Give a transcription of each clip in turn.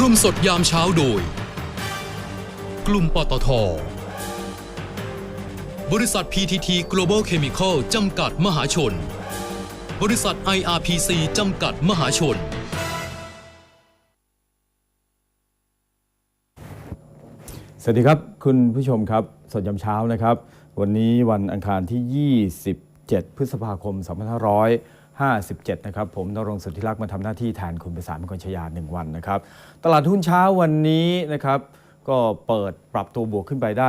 ร่วมสดยามเช้าโดย กลุ่มปตท บริษัท PTT Global Chemical จำกัดมหาชน บริษัท IRPC จำกัดมหาชน สวัสดีครับ คุณผู้ชมครับ สดยามเช้านะครับ วันนี้วันอังคารที่ 27 พฤษภาคม 2560 57 นะครับ ผมนรงสุทธิรักษ์มาทำหน้าที่แทนคุณประสานมงคลชยา 1 วันนะครับ ตลาดหุ้นเช้าวันนี้นะครับ ก็เปิดปรับตัวบวกขึ้นไปได้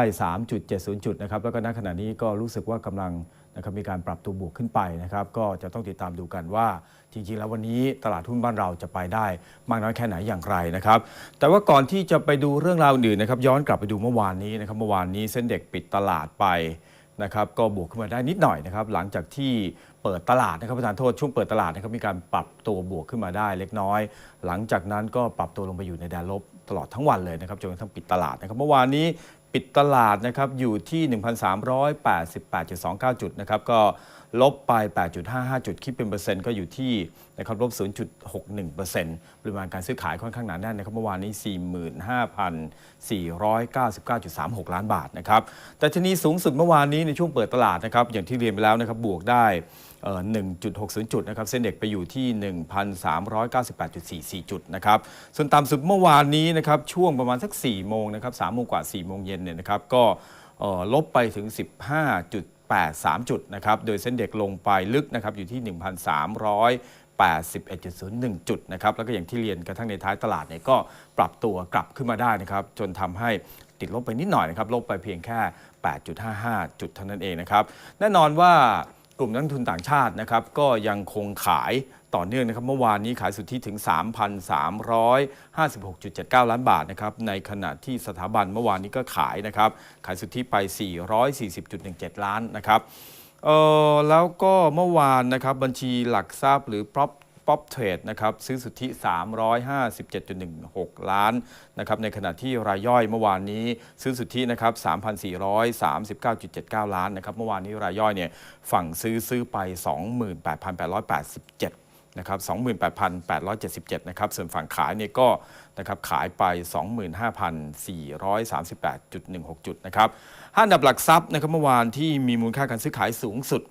3.70 จุดนะครับ แล้วก็ณขณะนี้ก็รู้สึกว่ากำลังนะครับมีการปรับตัวบวกขึ้นไปนะครับ ก็จะต้องติดตามดูกันว่าจริงๆ แล้ววันนี้ตลาดหุ้นบ้านเราจะไปได้ มากน้อยแค่ไหนอย่างไรนะครับ แต่ว่าก่อนที่จะไปดูเรื่องราวอื่นนะครับ ย้อนกลับไปดูเมื่อวานนี้นะครับ เมื่อวานนี้เส้นเด็กปิดตลาดไป นะครับก็บวกขึ้นมาได้นิดหน่อยนะครับหลังจากที่เปิดตลาดนะครับประธานโทษช่วงเปิดตลาดนะครับมีการปรับตัวบวกขึ้นมาได้เล็กน้อย หลังจากนั้นก็ปรับตัวลงไปอยู่ในแดนลบตลอดทั้งวันเลยนะครับจนกระทั่งปิดตลาดนะครับเมื่อวานนี้ ปิดตลาดนะครับอยู่ที่ 1,388.29 จุดนะครับก็ลบไป 8.55 จุด คิดเป็นเปอร์เซ็นต์ก็อยู่ที่นะครับลบ 0.61%ปริมาณการซื้อขายค่อนข้างหนาแน่นนะครับเมื่อวานนี้ 45,499.36 ล้านบาทนะครับแต่ชนีสูงสุดเมื่อวานนี้ในช่วงเปิดตลาดนะครับอย่างที่เรียนไปแล้วนะครับบวกได้ 1.60 จุดนะครับเส้นเด็กไปอยู่ที่ 1,398.44 จุดนะครับส่วนต่ำสุดเมื่อวานนี้นะครับช่วงประมาณสัก 4 โมงนะครับ3โมงกว่า 4 โมงเย็นเนี่ยนะครับก็ลบไปถึง 15.83 จุดนะครับโดยเส้นเด็กลงไปลึกนะครับอยู่ที่ 1,381.01 จุดนะครับแล้วก็อย่างที่เรียนกระทั่งในท้ายตลาดเนี่ยก็ปรับตัวกลับขึ้นมาได้นะครับจนทำให้ติดลบไปนิดหน่อยนะครับลบไปเพียงแค่ 8.55 จุดเท่านั้นเองนะครับแน่นอนว่า กลุ่มนักทุนต่างชาตินะครับก็ยังคงขายต่อเนื่องนะครับเมื่อวานนี้ขายสุทธิถึง 3,356.79 ล้านบาทนะครับในขณะที่สถาบันเมื่อวานนี้ก็ขายนะครับขายสุทธิไป 440.17 ล้านนะครับเออแล้วก็เมื่อวานนะครับบัญชีหลักทรัพย์หรือ prop prop trade นะครับซื้อสุทธิ 357.16 ล้านนะครับในขณะที่รายย่อยเมื่อวานนี้ซื้อสุทธินะครับ 3,439.79 ล้านนะครับเมื่อวานนี้รายย่อยเนี่ยฝั่งซื้อซื้อไป 28,887นะครับ28,877 นะครับ ส่วนฝั่งขายเนี่ยก็นะครับขายไป 25,438.16 จุดนะครับห้าอันดับหลักทรัพย์นะครับเมื่อวานที่มีมูลค่าการซื้อขายสูงสุด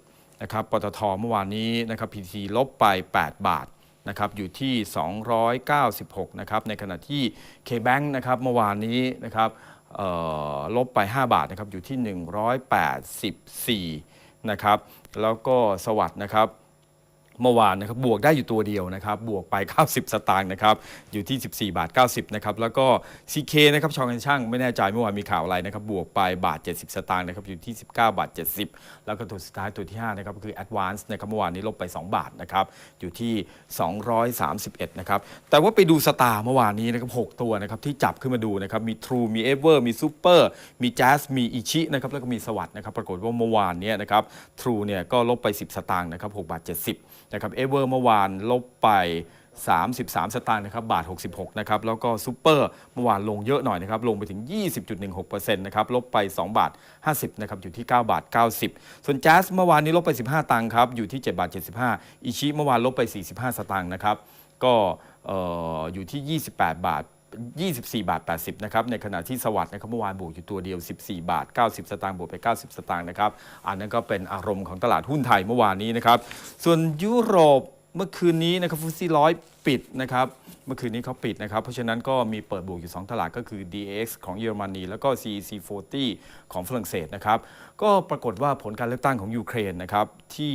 นะครับปตทเมื่อวานนี้นะครับ PT ลบไป 8 บาทนะครับอยู่ที่ 296 นะครับ ในขณะที่ K-Bank นะครับเมื่อวานนี้นะครับลบไป 5 บาทนะครับอยู่ที่ 184 นะครับ แล้วก็สวัสดนะครับ เมื่อวานนะครับบวกได้อยู่ตัวเดียวนะครับบวกไป 90 สตางค์นะครับอยู่ที่ 14 บาท 90นะครับแล้วก็ CK นะครับชองกันช่างไม่แน่ใจเมื่อวานมีข่าวอะไรนะครับบวกไปบาท 70 สตางค์นะครับอยู่ที่ 19 บาท 70 แล้วก็ตัวสุดท้ายตัวที่5นะครับคือ Advance นะครับเมื่อวานนี้ลบไป 2 บาทนะครับอยู่ที่ 231นะครับแต่ว่าไปดูสตาร์เมื่อวานนี้นะครับ6ตัวนะครับที่จับขึ้นมาดูนะครับมี True มี Ever มี Super มี Jazz มีอิชินะครับแล้วก็มีสวัสด์นะครับปรากฏว่าเมื่อวานนี้นะครับ True เนี่ยก็ลบไป 10 สตางค์นะครับ6บาท 70นะครับเอเวอร์เมื่อวานลบไป 33 สตางค์นะครับบาท 66 นะครับ แล้วก็ซูเปอร์เมื่อวานลงเยอะหน่อยนะครับ ลงไปถึง 20.16%นะครับ ลบไป 2 บาท 50 นะครับ อยู่ที่ 9 บาท 90 ส่วนแจ๊สเมื่อวานนี้ลบไป 15 ตังค์ครับ อยู่ที่ 7 บาท 75 อิชิเมื่อวานลบไป 45 สตางค์นะครับ ก็เอ่ออยู่ที่ 28 บาท 24 บาท 80 นะครับ ในขณะที่สวัสด์นะครับเมื่อวานบวกอยู่ตัวเดียว 14 บาท 90 สตางค์บวกไป 90 สตางค์นะครับ อันนั้นก็เป็นอารมณ์ของตลาดหุ้นไทยเมื่อวานนี้นะครับ ส่วนยุโรปเมื่อคืนนี้นะครับฟุตซี่ร้อยปิดนะครับเมื่อคืนนี้เขาปิดนะครับ เพราะฉะนั้นก็มีเปิดบวกอยู่ 2 ตลาดก็คือ DAX ของเยอรมนี แล้วก็ CAC 40 ของฝรั่งเศสนะครับ ก็ปรากฏว่าผลการเลือกตั้งของยูเครนนะครับที่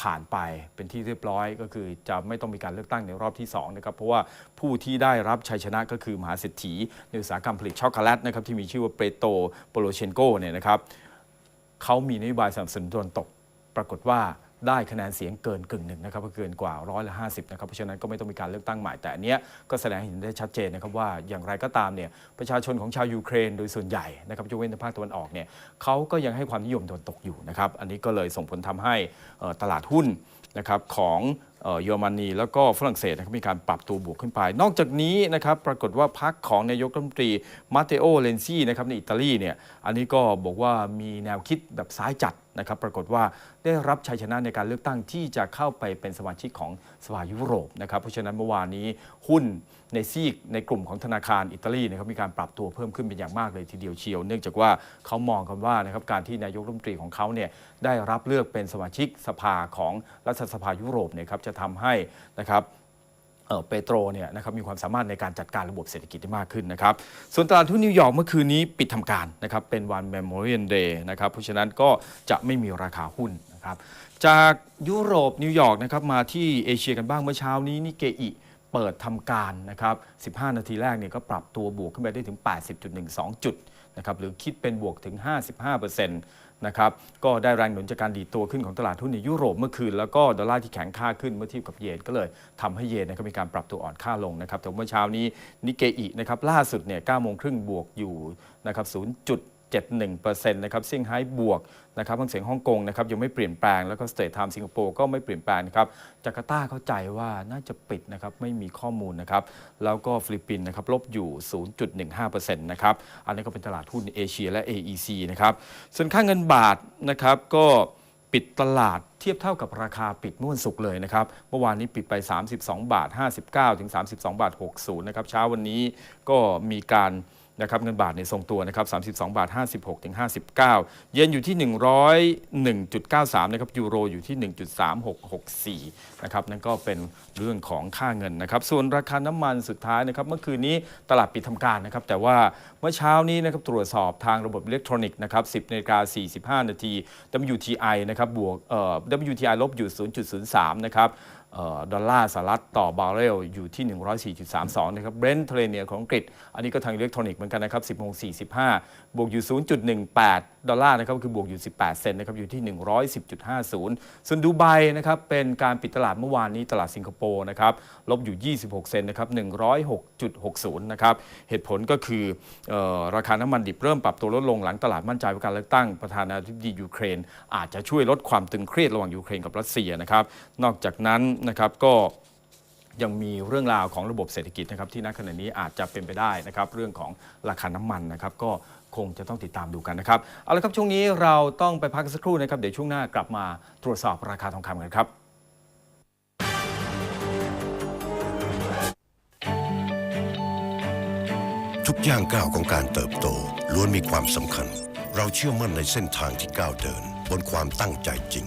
ผ่านไปเป็นที่เรียบร้อยก็คือจะไม่ต้องมีการเลือกตั้งในรอบที่2นะครับเพราะว่าผู้ที่ได้รับชัยชนะก็คือมหาเศรษฐีในอุตสาหกรรมผลิตช็อกโกแลตนะครับที่มีชื่อว่าเปโตรโปโลเชนโกเนี่ยนะครับเขามีนโยบายสนับสนุนตะวันตก ปรากฏว่า ได้คะแนนเสียงเกินกึ่งหนึ่งนะครับเกินกว่าร้อยละห้าสิบนะครับเพราะฉะนั้นก็ไม่ต้องมีการเลือกตั้งใหม่แต่อันเนี้ยก็แสดงให้เห็นได้ชัดเจนนะครับว่าอย่างไรก็ตามเนี่ยประชาชนของชาวยูเครนโดยส่วนใหญ่นะครับยกเว้นทางภาคตะวันออกเนี่ยเขาก็ยังให้ความนิยมตะวันตกอยู่นะครับอันนี้ก็เลยส่งผลทำให้ตลาดหุ้นนะครับของเอ่อเยอรมนีแล้วก็ฝรั่งเศสนะครับมีการปรับตัวบวกขึ้นไป นอกจากนี้นะครับปรากฏว่าพักของนายกรัฐมนตรีมาเตโอเลนซี่นะครับในอิตาลีเนี่ยอันนี้ก็บอกว่ามีแนวคิดแบบซ้ายจัด นะครับปรากฏว่าได้รับชัยชนะในการเลือกตั้งที่จะเข้าไปเป็นสมาชิกของสภายุโรปนะครับเพราะฉะนั้นเมื่อวานนี้หุ้นในซีกในกลุ่มของธนาคารอิตาลีนะครับมีการปรับตัวเพิ่มขึ้นเป็นอย่างมากเลยทีเดียวเชียว เนื่องจากว่าเขามองกันว่านะครับการที่นายกรัฐมนตรีของเขาเนี่ยได้รับเลือกเป็นสมาชิกสภาของรัฐสภายุโรปเนี่ยครับจะทำให้นะครับ เอ่อเปโตรเนี่ยนะครับมีความสามารถในการจัดการระบบเศรษฐกิจได้มากขึ้นนะครับ ส่วนตลาดหุ้นนิวยอร์กเมื่อคืนนี้ปิดทำการนะครับเป็นวัน Memorial Day นะครับเพราะฉะนั้นก็จะไม่มีราคาหุ้นนะครับจากยุโรปนิวยอร์กนะครับมาที่เอเชียกันบ้างเมื่อเช้านี้นิเกอิเปิดทำการนะครับ 15 นาทีแรกเนี่ยก็ปรับตัวบวกขึ้นไปได้ถึง 80.12 จุด นะครับหรือคิดเป็นบวกถึง 55%นะครับก็ได้แรงหนุนจากการดีตัวขึ้นของตลาดหุ้นในยุโรปเมื่อคืน แล้วก็ดอลลาร์ที่แข็งค่าขึ้นเมื่อเทียบกับเยนก็เลยทำให้เยนนะครับมีการปรับตัวอ่อนค่าลงนะครับแต่เมื่อเช้านี้นิเกอินะครับล่าสุดเนี่ย9โมงครึ่งบวกอยู่นะครับ 0.71%นะครับเซี่ยงไฮ้บวกนะครับทั้งเสียงฮ่องกงนะครับยังไม่เปลี่ยนแปลงแล้วก็สเตทไทม์สิงคโปร์ก็ไม่เปลี่ยนแปลงนะครับจาการ์ตาเข้าใจว่าน่าจะปิดนะครับไม่มีข้อมูลนะครับแล้วก็ฟิลิปปินส์นะครับลบอยู่ 0.15%นะครับอันนี้ก็เป็นตลาดหุ้นเอเชียและ AEC นะครับส่วนค่าเงินบาทนะครับก็ปิดตลาดเทียบเท่ากับราคาปิดเมื่อวันศุกร์เลยนะครับ เมื่อวานนี้ปิดไป 32 บาท 59 ถึง 32 บาท 60 นะครับ เช้าวันนี้ก็มีการ นะครับเงินบาทในยทรงตัวนะครับ32 บาท 56ถึง59 เยนอยู่ที่ 101.93 นะครับ ยูโรอยู่ที่ 1.3664 นะครับ นั่นก็เป็นเรื่องของค่าเงินนะครับ ส่วนราคาน้ำมันสุดท้ายนะครับ เมื่อคืนนี้ตลาดปิดทำการนะครับ แต่ว่าเมื่อเช้านี้นะครับตรวจสอบทางระบบอิเล็กทรอนิกส์นะครับ 10นาฬิกา45 นาที WTI นะครับบวกเอ่อ WTI ลบอยู่ 0.03 นะครับ ดอลลาร์สหรัฐต่อบาร์เรลอยู่ที่ 104.32 นะครับเบรนท์เทรเนียของอังกฤษ อันนี้ก็ทางอิเล็กทรอนิกส์เหมือนกันนะครับ 10โมง45 บวกอยู่ 0.18 ดอลลาร์นะครับ คือบวกอยู่ 18 เซนต์นะครับ อยู่ที่ 110.50 ส่วนดูไบนะครับ เป็นการปิดตลาดเมื่อวานนี้ตลาดสิงคโปร์นะครับ ลบอยู่ 26 เซนต์นะครับ 106.60 นะครับ เหตุผลก็คือออราคาน้ำมันดิบเริ่มปรับตัวลดลงหลังตลาดมั่นใจว่าการเลือกตั้งประธานาธิบดียูเครน อาจจะช่วยลดความตึงเครียดระหว่างยูเครนกับรัสเซียนะครับ นอกจากนั้นนะครับก็ยังมีเรื่องราวของระบบเศรษฐกิจนะครับที่ณขณะนี้อาจจะเป็นไปได้นะครับเรื่องของราคาน้ำมันนะครับก็คงจะต้องติดตามดูกันนะครับเอาละครับช่วงนี้เราต้องไปพักสักครู่นะครับเดี๋ยวช่วงหน้ากลับมาตรวจสอบราคาทองคำกันครับทุกย่างก้าวของการเติบโตล้วนมีความสำคัญ เราเชื่อมั่นในเส้นทางที่ก้าวเดิน บนความตั้งใจจริง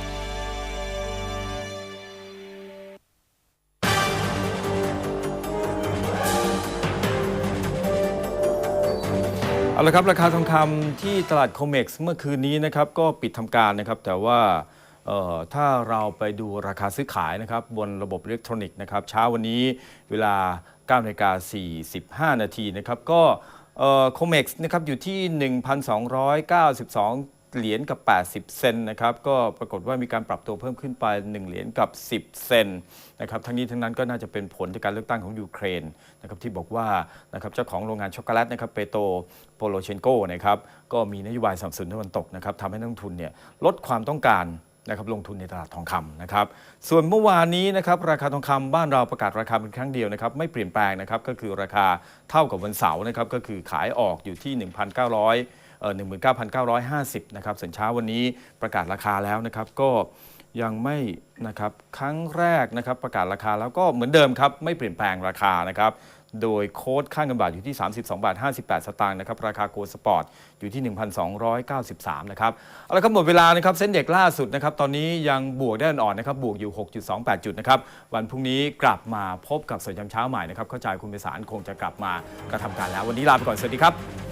เอาละครับราคาทองคำที่ตลาดโคเม็กซ์เมื่อคืนนี้นะครับก็ปิดทำการนะครับ แต่ว่าถ้าเราไปดูราคาซื้อขายนะครับบนระบบอิเล็กทรอนิกส์นะครับเช้าวันนี้เวลา9นาฬิกา45 นาทีนะครับก็โคเม็กซ์นะครับอยู่ที่ 1,292 เหรียญกับ 80 เซนนะครับ ก็ปรากฏว่ามีการปรับตัวเพิ่มขึ้นไป 1 เหรียญกับ 10 เซนนะครับ ทั้งนี้ทั้งนั้นก็น่าจะเป็นผลจากการเลือกตั้งของยูเครนนะครับที่บอกว่านะครับเจ้าของโรงงานช็อกโกแลตนะครับเปโตโปโลเชนโกนะครับก็มีนโยบายสนับสนุนตะวันตกนะครับทำให้นักทุนเนี่ยลดความต้องการนะครับลงทุนในตลาดทองคำนะครับ ส่วนเมื่อวานนี้นะครับราคาทองคำบ้านเราประกาศราคาเป็นครั้งเดียวนะครับไม่เปลี่ยนแปลงนะครับก็คือราคาเท่ากับวันเสาร์นะครับก็คือขายออกอยู่ที่ 1,900 19,950 นะครับส่วนเช้าวันนี้ประกาศราคาแล้วนะครับก็ยังไม่นะครับครั้งแรกนะครับประกาศราคาแล้วก็เหมือนเดิมครับไม่เปลี่ยนแปลงราคานะครับโดยโค้ดค่าเงินบาทอยู่ที่ 32 บาท 58 สตางค์นะครับ ราคาโกลด์สปอร์ตอยู่ที่ 1,293 นะครับ เอาละครับหมดเวลานะครับ เส้นเด็กล่าสุดนะครับ ตอนนี้ยังบวกได้อ่อนๆนะครับ บวกอยู่ 6.28 จุดนะครับ วันพรุ่งนี้กลับมาพบกับสดยามเช้าใหม่นะครับ เข้าใจคุณไปสารคงจะกลับมากระทำการแล้ว วันนี้ลาไปก่อน สวัสดีครับ